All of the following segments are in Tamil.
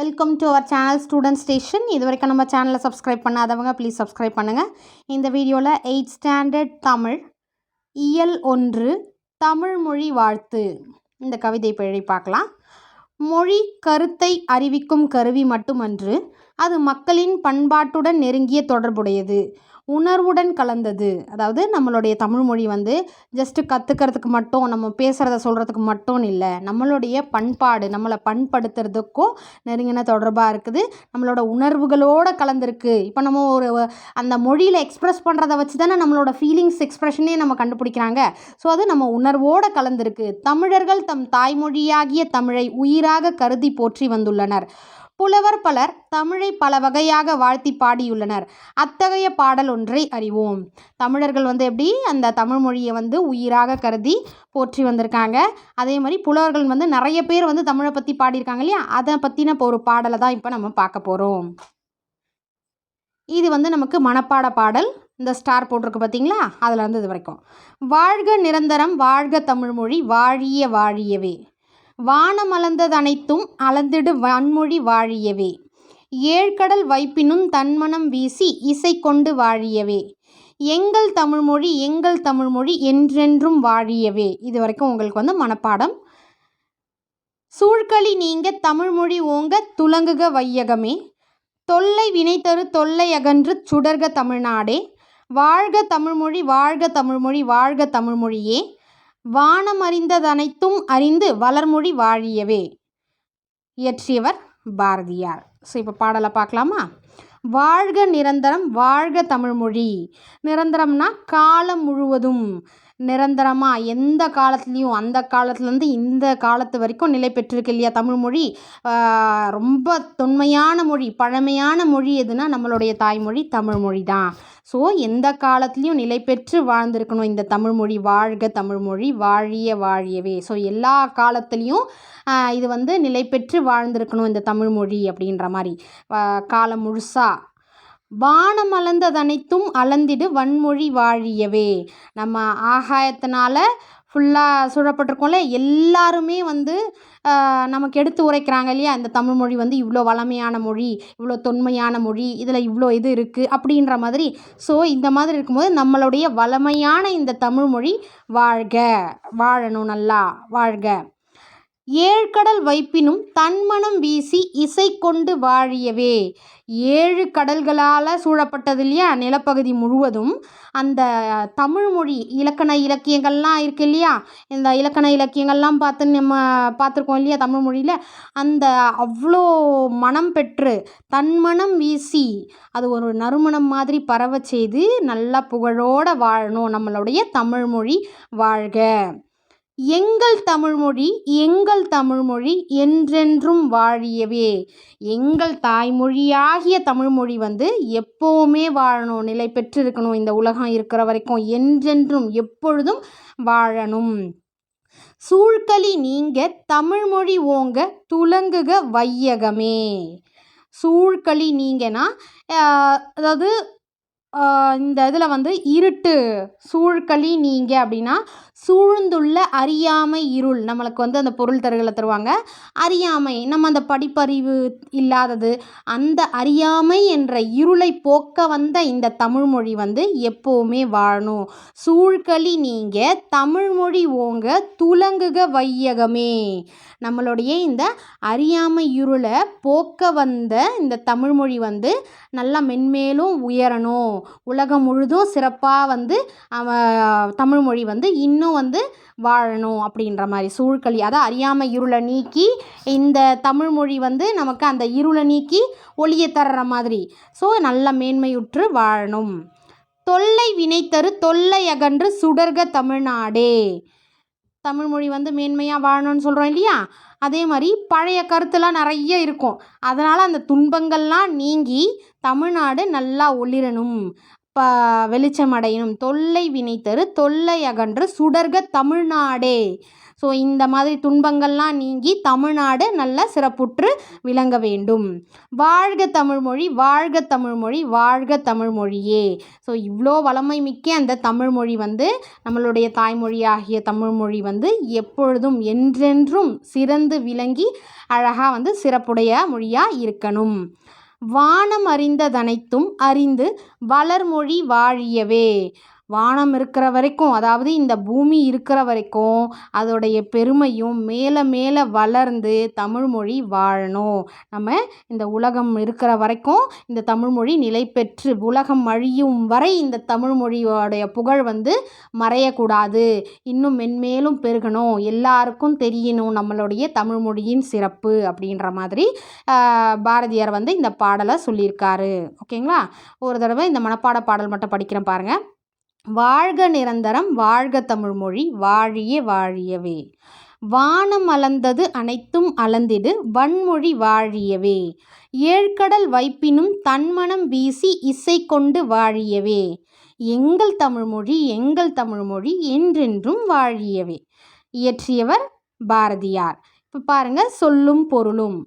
Welcome to our channel student station இது வரைக்கும் நம்ம சேனலை சப்ஸ்கிரைப் பண்ணாதவங்க ப்ளீஸ் சப்ஸ்கிரைப் பண்ணுங்கள் இந்த வீடியோவில் எயிட் ஸ்டாண்டர்ட் தமிழ் இயல் ஒன்று தமிழ் மொழி வாழ்த்து. இந்த கவிதை பிழை பார்க்கலாம். மொழி கருத்தை அறிவிக்கும் கருவி மட்டுமன்று அது மக்களின் பண்பாட்டுடன் நெருங்கிய தொடர்புடையது. உணர்வுடன் கலந்தது. அதாவது நம்மளுடைய தமிழ் மொழி வந்து ஜஸ்ட்டு கற்றுக்கிறதுக்கு மட்டும் நம்ம பேசுகிறத சொல்கிறதுக்கு மட்டும் இல்லை. நம்மளுடைய பண்பாடு நம்மளை பண்படுத்துறதுக்கும் நெருங்கின தொடர்பாக இருக்குது. நம்மளோட உணர்வுகளோடு கலந்துருக்கு. இப்போ நம்ம ஒரு அந்த மொழியில் எக்ஸ்ப்ரெஸ் பண்ணுறத வச்சு தானே நம்மளோட ஃபீலிங்ஸ் எக்ஸ்ப்ரெஷனே நம்ம கண்டுபிடிக்கிறாங்க. ஸோ அது நம்ம உணர்வோடு கலந்துருக்கு. தமிழர்கள் தம் தாய்மொழியாகிய தமிழை உயிராக கருதி போற்றி வந்துள்ளனர். புலவர் பலர் தமிழை பல வகையாக வாழ்த்தி பாடியுள்ளனர். அத்தகைய பாடல் ஒன்றை அறிவோம். தமிழர்கள் வந்து எப்படி அந்த தமிழ் மொழியை வந்து உயிராக கருதி போற்றி வந்திருக்காங்க. அதே மாதிரி புலவர்கள் வந்து நிறைய பேர் வந்து தமிழை பற்றி பாடியிருக்காங்க இல்லையா? அதை பற்றின இப்போ ஒரு பாடலை தான் இப்போ நம்ம பார்க்க போகிறோம் இது வந்து நமக்கு மனப்பாட பாடல். இந்த ஸ்டார் போட்டிருக்கு பார்த்தீங்களா அதில் இருந்து இது வரைக்கும். வாழ்க நிரந்தரம் வாழ்க தமிழ்மொழி வாழிய வாழியவே. வானமளந்ததனைத்தும் அளந்திடு வன்மொழி வாழியவே. ஏழ்கடல் வைப்பினும் தன்மனம் வீசி இசை கொண்டு வாழியவே. எங்கள் தமிழ்மொழி எங்கள் தமிழ்மொழி என்றென்றும் வாழியவே. இது வரைக்கும் உங்களுக்கு வந்து மனப்பாடம். சூழ்களி நீங்க தமிழ்மொழி ஓங்க துலங்குக வையகமே. தொல்லை வினைத்தரு தொல்லை அகன்று சுடர்க தமிழ்நாடே. வாழ்க தமிழ்மொழி வாழ்க தமிழ்மொழி வாழ்க தமிழ்மொழியே. வானம் அறிந்ததனைத்தும் அறிந்து வளர்மொழி வாழியவே. இயற்றியவர் பாரதியார். ஸோ இப்போ பாடலை பார்க்கலாமா? வாழ்க நிரந்தரம் வாழ்க தமிழ்மொழி. நிரந்தரம்னா காலம் முழுவதும். நிரந்தரமாக எந்த காலத்துலேயும் அந்த காலத்துலேருந்து இந்த காலத்து வரைக்கும் நிலை பெற்றிருக்கு இல்லையா தமிழ்மொழி ரொம்ப தொன்மையான மொழி பழமையான மொழி எதுனா நம்மளுடைய தாய்மொழி தமிழ்மொழி தான் ஸோ எந்த காலத்துலேயும் நிலை பெற்று வாழ்ந்திருக்கணும் இந்த தமிழ்மொழி வாழ்க தமிழ்மொழி வாழிய வாழியவே. ஸோ எல்லா காலத்துலேயும் இது வந்து நிலை பெற்று வாழ்ந்திருக்கணும் இந்த தமிழ்மொழி அப்படின்ற மாதிரி. காலம் முழுசாக வானம் அளந்ததனைத்தும் அளந்திடு வன்மொழி வாழியவே. நம்ம ஆகாயத்தினால ஃபுல்லாக சூழப்பட்டிருக்கோம்ல எல்லாருமே வந்து நமக்கு எடுத்து உரைக்கிறாங்க இல்லையா? இந்த தமிழ் மொழி வந்து இவ்வளோ வளமையான மொழி இவ்வளோ தொன்மையான மொழி இதில் இவ்வளோ இது இருக்குது அப்படின்ற மாதிரி. ஸோ இந்த மாதிரி இருக்கும்போது நம்மளுடைய வளமையான இந்த தமிழ் மொழி வாழ்க வாழணும் நல்லா வாழ்க. ஏழ்கடல் வைப்பினும் தன்மனம் வீசி இசை கொண்டு வாழியவே. ஏழு கடல்களால் சூழப்பட்டது இல்லையா நிலப்பகுதி முழுவதும். அந்த தமிழ் மொழி இலக்கண இலக்கியங்கள்லாம் இருக்குது இல்லையா? இந்த இலக்கண இலக்கியங்கள்லாம் பார்த்து நம்ம பார்த்துருக்கோம் இல்லையா தமிழ் மொழியில்? அந்த அவ்வளோ மனம் பெற்று தன்மனம் வீசி அது ஒரு நறுமணம் மாதிரி பரவ செய்து நல்லா புகழோடு வாழணும் நம்மளுடைய தமிழ்மொழி வாழ்க. எங்கள் தமிழ்மொழி எங்கள் தமிழ்மொழி என்றென்றும் வாழியவே. எங்கள் தாய்மொழியாகிய தமிழ்மொழி வந்து எப்போவுமே வாழணும் நிலை பெற்றிருக்கணும் இந்த உலகம் இருக்கிற வரைக்கும் என்றென்றும் எப்பொழுதும் வாழணும். சூழ்களி நீங்க தமிழ்மொழி ஓங்க துலங்குக வையகமே. சூழ்களி நீங்கன்னா அதாவது இந்த இதில் வந்து இருட்டு. சூழ்களி நீங்க அப்படின்னா சூழ்ந்துள்ள அறியாமை இருள். நம்மளுக்கு வந்து அந்த பொருள் தருகளை தருவாங்க. அறியாமை நம்ம அந்த படிப்பறிவு இல்லாதது அந்த அறியாமை என்ற இருளை போக்க வந்த இந்த தமிழ்மொழி வந்து எப்போவுமே வாழணும். சூழ்களி நீங்க தமிழ்மொழி ஓங்க துலங்குக வையகமே. நம்மளுடைய இந்த அறியாமை இருளை போக்க வந்த இந்த தமிழ்மொழி வந்து நல்லா மென்மேலும் உயரணும். உலகம் முழுதும் சிறப்பாக வந்து தமிழ்மொழி வந்து இன்னும் வந்து வாழணும் அப்படின்ற மாதிரி சூழ்களி அதை அறியாமல் இருளை நீக்கி இந்த தமிழ்மொழி வந்து நமக்கு அந்த இருளை நீக்கி ஒளியை தர்ற மாதிரி. ஸோ நல்ல மேன்மையுற்று வாழணும். தொல்லை வினைத்தரு தொல்லை அகன்று சுடர்க தமிழ்நாடே. தமிழ்மொழி வந்து மேன்மையாக வாழணும்னு சொல்கிறோம் இல்லையா? அதே மாதிரி பழைய கருத்துலாம் நிறைய இருக்கும். அதனால் அந்த துன்பங்கள்லாம் நீங்கி தமிழ்நாடு நல்லா ஒளிரணும். ப வெளிச்சம் அடையணும் தொல்லை வினை தரு தொல்லை அகன்று சுடர்க தமிழ்நாடே. ஸோ இந்த மாதிரி துன்பங்கள்லாம் நீங்கி தமிழ்நாடு நல்ல சிறப்புற்று விளங்க வேண்டும். வாழ்க தமிழ்மொழி வாழ்க தமிழ்மொழி வாழ்க தமிழ்மொழியே. ஸோ இவ்வளோ வளமை மிக்க அந்த தமிழ்மொழி வந்து நம்மளுடைய தாய்மொழியாகிய தமிழ்மொழி வந்து எப்பொழுதும் என்றென்றும் சிறந்து விளங்கி அழகாக வந்து சிறப்புடைய மொழியாக இருக்கணும். வானம் அறிந்ததனைத்தும் அறிந்து வளர்மொழி வாழியவே. வானம் இருக்கிற வரைக்கும் அதாவது இந்த பூமி இருக்கிற வரைக்கும் அதோடைய பெருமையும் மேலே மேலே வளர்ந்து தமிழ்மொழி வாழணும். நம்ம இந்த உலகம் இருக்கிற வரைக்கும் இந்த தமிழ்மொழி நிலை பெற்று உலகம் அழியும் வரை இந்த தமிழ்மொழியோடைய புகழ் வந்து மறையக்கூடாது. இன்னும் மென்மேலும் பெருகணும். எல்லாருக்கும் தெரியணும் நம்மளுடைய தமிழ்மொழியின் சிறப்பு அப்படின்ற மாதிரி பாரதியார் வந்து இந்த பாடலை சொல்லியிருக்காரு. ஓகேங்களா? ஒரு தடவை இந்த மனப்பாட பாடல் மட்டும் படிக்கிறேன் பாருங்கள் வாழ்க நிரந்தரம் வாழ்க தமிழ்மொழி வாழிய வாழியவே. வானம் அளந்தது அனைத்தும் அளந்திடு வன்மொழி வாழியவே. ஏழ்கடல் வைப்பினும் தன்மனம் வீசி இசை கொண்டு வாழியவே. எங்கள் தமிழ்மொழி எங்கள் தமிழ்மொழி என்றென்றும் வாழியவே. இயற்றியவர் பாரதியார். இப்போ பாருங்கள் சொல்லும் பொருளும்.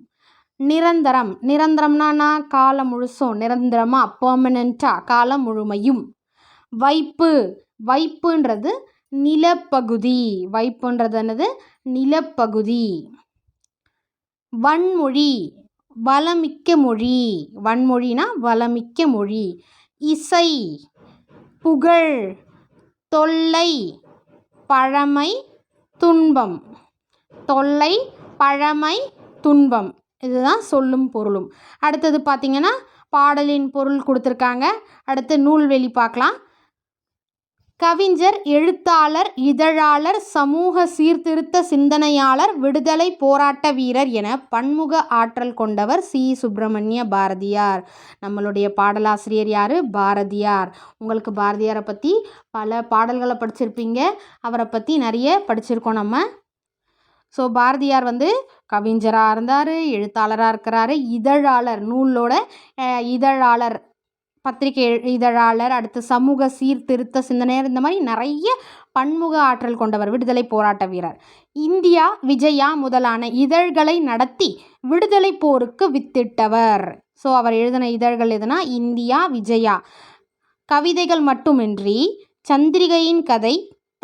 நிரந்தரம். நிரந்தரம்னா காலம் முழுசும். நிரந்தரமாக பெர்மனண்ட்டாக காலம் முழுமையும். வைப்பு. வைப்புன்றது நிலப்பகுதி. வைப்புன்றது என்னது? நிலப்பகுதி. வன்மொழி. வளமிக்க மொழி. வன்மொழினா வளமிக்க மொழி. இசை. புகழ். தொல்லை. பழமை. துன்பம். தொல்லை பழமை துன்பம். இதுதான் சொல்லும் பொருளும். அடுத்தது பார்த்திங்கன்னா பாடலின் பொருள் கொடுத்துருக்காங்க. அடுத்து நூல்வெளி பார்க்கலாம். கவிஞர் எழுத்தாளர் இதழாளர் சமூக சீர்திருத்த சிந்தனையாளர் விடுதலை போராட்ட வீரர் என பன்முக ஆற்றல் கொண்டவர் சி. சுப்பிரமணிய பாரதியார். நம்மளுடைய பாடலாசிரியர் யார்? பாரதியார். உங்களுக்கு பாரதியாரை பற்றி பல பாடல்களை படிச்சிருப்பீங்க. அவரை பற்றி நிறைய படிச்சிருக்கோம் நம்ம. ஸோ பாரதியார் வந்து கவிஞராக இருந்தார் எழுத்தாளராக இருக்கிறாரு இதழாளர் நூலோட இதழாளர் பத்திரிகை இதழாளர் அடுத்து சமூக சீர்திருத்த சிந்தனையர் இந்த மாதிரி நிறைய பன்முக ஆற்றல் கொண்டவர் விடுதலை போராட்ட வீரர். இந்தியா விஜயா முதலான இதழ்களை நடத்தி விடுதலை போருக்கு வித்திட்டவர். ஸோ அவர் எழுதின இதழ்கள் எதுனா? இந்தியா விஜயா. கவிதைகள் மட்டுமின்றி சந்திரிகையின் கதை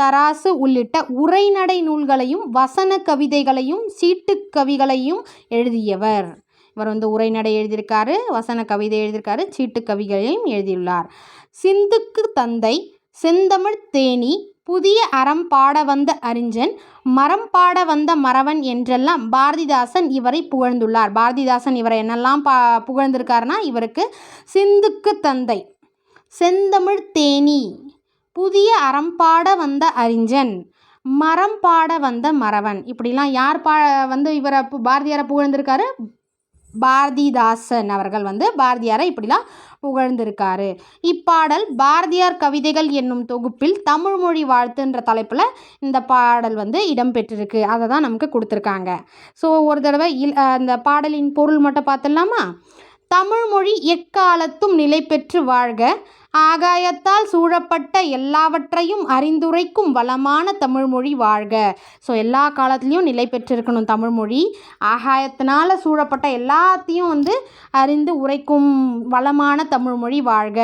தராசு உள்ளிட்ட உரைநடை நூல்களையும் வசன கவிதைகளையும் சீட்டுக் கவிகளையும் எழுதியவர். இவர் வந்து உரைநடை எழுதியிருக்காரு வசன கவிதை எழுதியிருக்காரு சீட்டு கவிகளையும் எழுதியுள்ளார். சிந்துக்கு தந்தை செந்தமிழ் தேனி புதிய அறம் பாட வந்த அறிஞன் மரம் பாட வந்த மறவன் என்றெல்லாம் பாரதிதாசன் இவரை புகழ்ந்துள்ளார். பாரதிதாசன் இவரை என்னெல்லாம் பா புகழ்ந்திருக்காருனா இவருக்கு சிந்துக்கு தந்தை செந்தமிழ் தேனி புதிய அறம் பாட வந்த அறிஞன் மரம் பாட வந்த மறவன். இப்படிலாம் யார் பா வந்து இவரை பு- பாரதியாரை புகழ்ந்திருக்காரு? பாரதிதாசன் அவர்கள் வந்து பாரதியாரை இப்படிலாம் புகழ்ந்திருக்காரு. இப்பாடல் பாரதியார் கவிதைகள் என்னும் தொகுப்பில் தமிழ்மொழி வாழ்த்துன்ற தலைப்பில் இந்த பாடல் வந்து இடம்பெற்றிருக்கு அதை தான் நமக்கு கொடுத்துருக்காங்க. ஸோ ஒரு தடவை இல் அந்த பாடலின் பொருள் மட்டும் பார்த்துடலாமா? தமிழ்மொழி எக்காலத்தும் நிலை பெற்று வாழ்க ஆகாயத்தால் சூழப்பட்ட எல்லாவற்றையும் அறிந்துரைக்கும் வளமான தமிழ்மொழி வாழ்க. ஸோ எல்லா காலத்துலேயும் நிலை பெற்றிருக்கணும் தமிழ்மொழி. ஆகாயத்தினால் சூழப்பட்ட எல்லாத்தையும் வந்து அறிந்து உரைக்கும் வளமான தமிழ்மொழி வாழ்க.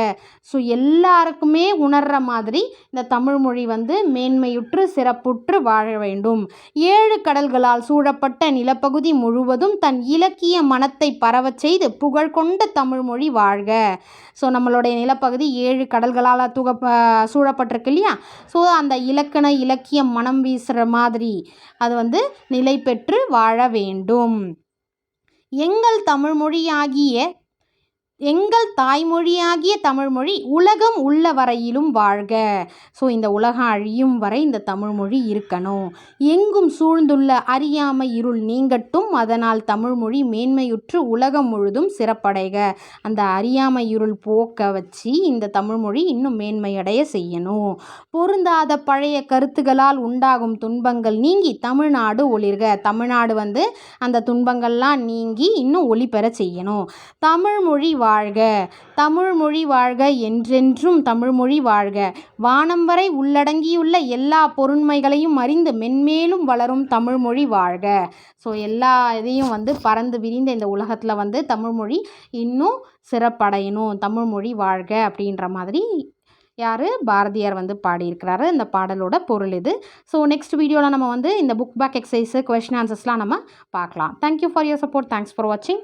ஸோ எல்லாருக்குமே உணர்கிற மாதிரி இந்த தமிழ்மொழி வந்து மேன்மையுற்று சிறப்புற்று வாழ வேண்டும். ஏழு கடல்களால் சூழப்பட்ட நிலப்பகுதி முழுவதும் தன் இலக்கிய மனத்தை பரவச் செய்து புகழ் கொண்ட தமிழ்மொழி வாழ்க. ஸோ நம்மளுடைய நிலப்பகுதி ஏழு கடல்களால் தூக சூழப்பட்டிருக்கு இல்லையா ஸோ அந்த இலக்கண இலக்கியம் மனம் வீசுகிற மாதிரி அது வந்து நிலை பெற்று வாழ வேண்டும். எங்கள் தமிழ்மொழியாகிய எங்கள் தாய்மொழியாகிய தமிழ்மொழி உலகம் உள்ள வரையிலும் வாழ்க. ஸோ இந்த உலகம் அழியும் வரை இந்த தமிழ்மொழி இருக்கணும். எங்கும் சூழ்ந்துள்ள அறியாமை இருள் நீங்கட்டும் அதனால் தமிழ்மொழி மேன்மையுற்று உலகம் முழுதும் சிறப்படைக. அந்த அறியாமை இருள் போக்க வச்சு இந்த தமிழ்மொழி இன்னும் மேன்மையடைய செய்யணும். பொருந்தாத பழைய கருத்துகளால் உண்டாகும் துன்பங்கள் நீங்கி தமிழ்நாடு ஒளிர்க. தமிழ்நாடு வந்து அந்த துன்பங்கள்லாம் நீங்கி இன்னும் ஒளி பெற செய்யணும். தமிழ்மொழி வாழ்க. தமிழ்மொழி வாழ்க என்றென்றும் தமிழ்மொழி வாழ்க. வானம் வரை உள்ளடங்கியுள்ள எல்லா பொருண்மைகளையும் அறிந்து மென்மேலும் வளரும் தமிழ்மொழி வாழ்க. ஸோ எல்லா இதையும் வந்து பறந்து விரிந்த இந்த உலகத்தில் வந்து தமிழ்மொழி இன்னும் சிறப்படையணும். தமிழ்மொழி வாழ்க அப்படின்ற மாதிரி யார்? பாரதியார் வந்து பாடியிருக்கிறாரு. இந்த பாடலோட பொருள் இது. ஸோ நெக்ஸ்ட் வீடியோவில் நம்ம வந்து இந்த புக் பேக் எக்ஸசைஸு கொஷின் ஆன்சர்ஸ்லாம் நம்ம பார்க்கலாம். Thank you for your support thanks for வாட்சிங்